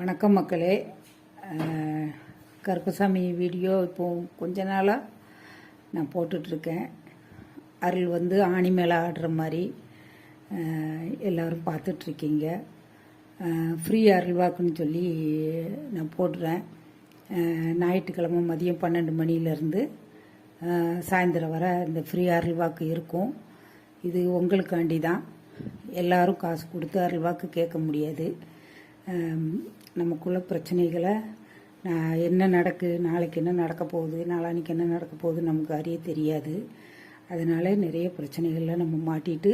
வணக்கம் மக்களே. கருப்பசாமி வீடியோ இப்போ கொஞ்ச நாளாக நான் போட்டுட்ருக்கேன். அருள் வந்து ஆணி மேலே ஆடுற மாதிரி எல்லோரும் பார்த்துட்ருக்கீங்க. ஃப்ரீ அருள் வாக்குன்னு சொல்லி நான் போடுறேன். ஞாயிற்றுக்கிழமை மதியம் பன்னெண்டு மணிலேருந்து சாயந்தரம் வர இந்த ஃப்ரீ அருள் வாக்கு இருக்கும். இது உங்களுக்காண்டி தான் எல்லாரும் காசு கொடுத்து அருள் வாக்கு கேட்க முடியாது. நமக்குள்ள பிரச்சனைகளை நான் என்ன நடக்கு நாளைக்கு என்ன நடக்க போகுது நாளானிக்கு என்ன நடக்க போகுது நமக்கு அறிய தெரியாது. அதனால நிறைய பிரச்சனைகளில் நம்ம மாட்டிட்டு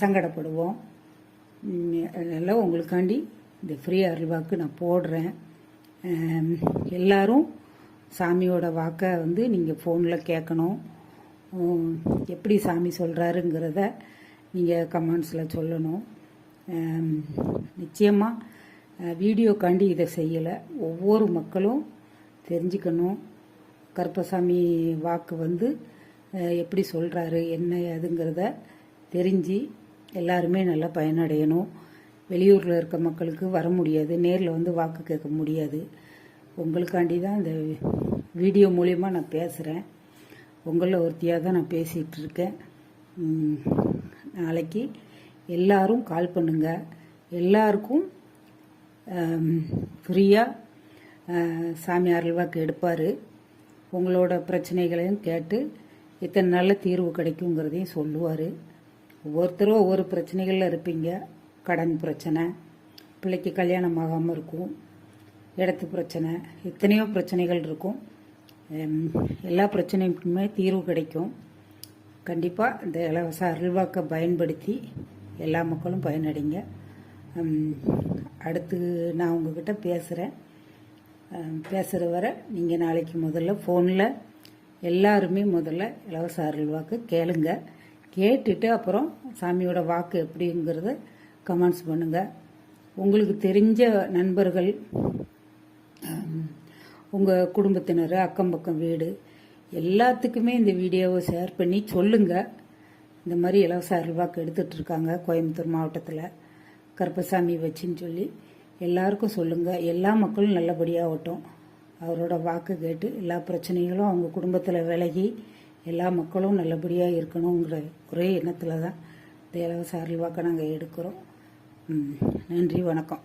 சங்கடப்படுவோம். அதெல்லாம் உங்களுக்காண்டி இந்த ஃப்ரீ அருள்வாக்கு நான் போடுறேன். எல்லாரும் சாமியோட வாக்கை வந்து நீங்கள் ஃபோனில் கேட்கணும். எப்படி சாமி சொல்கிறாருங்கிறத நீங்கள் கமெண்ட்ஸில் சொல்லணும். நிச்சயமாக வீடியோக்காண்டி இதை செய்யலை. ஒவ்வொரு மக்களும் தெரிஞ்சுக்கணும். கருப்பசாமி வாக்கு வந்து எப்படி சொல்கிறாரு என்ன அதுங்கிறத தெரிஞ்சு எல்லாருமே நல்லா பயனடையணும். வெளியூரில் இருக்க மக்களுக்கு வர முடியாது நேரில் வந்து வாக்கு கேட்க முடியாது. உங்களுக்காண்டி தான் இந்த வீடியோ மூலயமா நான் பேசுகிறேன் உங்களில் ஒருத்தியாக தான் நான் பேசிகிட்ருக்கேன் நாளைக்கு எல்லாரும் கால் பண்ணுங்க. எல்லாருக்கும் ஃப்ரீயாக சாமி அருள்வாக்கு எடுப்பார். உங்களோட பிரச்சனைகளையும் கேட்டு இத்தனை நாளில் தீர்வு கிடைக்குங்கிறதையும் சொல்லுவார். ஒவ்வொருத்தரும் ஒவ்வொரு பிரச்சனைகளில் இருப்பீங்க. கடன் பிரச்சனை பிள்ளைக்கு கல்யாணம் ஆகாமல் இருக்கும் இடத்து பிரச்சனை எத்தனையோ பிரச்சனைகள் இருக்கும். எல்லா பிரச்சனைக்குமே தீர்வு கிடைக்கும். கண்டிப்பாக இந்த இலவச அருள்வாக்கை பயன்படுத்தி எல்லா மக்களும் பயனடைங்க. அடுத்து நான் உங்ககிட்ட பேசுகிறேன் பேசுகிற வரை நீங்கள் நாளைக்கு முதல்ல ஃபோனில் எல்லாருமே முதல்ல இலவச அருள் வாக்கு கேளுங்க. கேட்டுட்டு அப்புறம் சாமியோட வாக்கு எப்படிங்கிறத கமெண்ட்ஸ் பண்ணுங்கள் உங்களுக்கு தெரிஞ்ச நண்பர்கள் உங்கள் குடும்பத்தினர் அக்கம் பக்கம் வீடு எல்லாத்துக்குமே இந்த வீடியோவை ஷேர் பண்ணி சொல்லுங்கள் இந்த மாதிரி இலவச அருள்வாக்கு எடுத்துட்டு இருக்காங்க. கோயம்புத்தூர் மாவட்டத்தில் கருப்பசாமி வச்சுன்னு சொல்லி எல்லாருக்கும் சொல்லுங்கள் எல்லா மக்களும் நல்லபடியாகட்டும் அவரோட வாக்கு கேட்டு எல்லா பிரச்சனைகளும் அவங்க குடும்பத்தில் விலகி எல்லா மக்களும் நல்லபடியாக இருக்கணுங்கிற ஒரே எண்ணத்தில் தான் இந்த இலவச அருள்வாக்கை நாங்கள் எடுக்கிறோம். நன்றி வணக்கம்.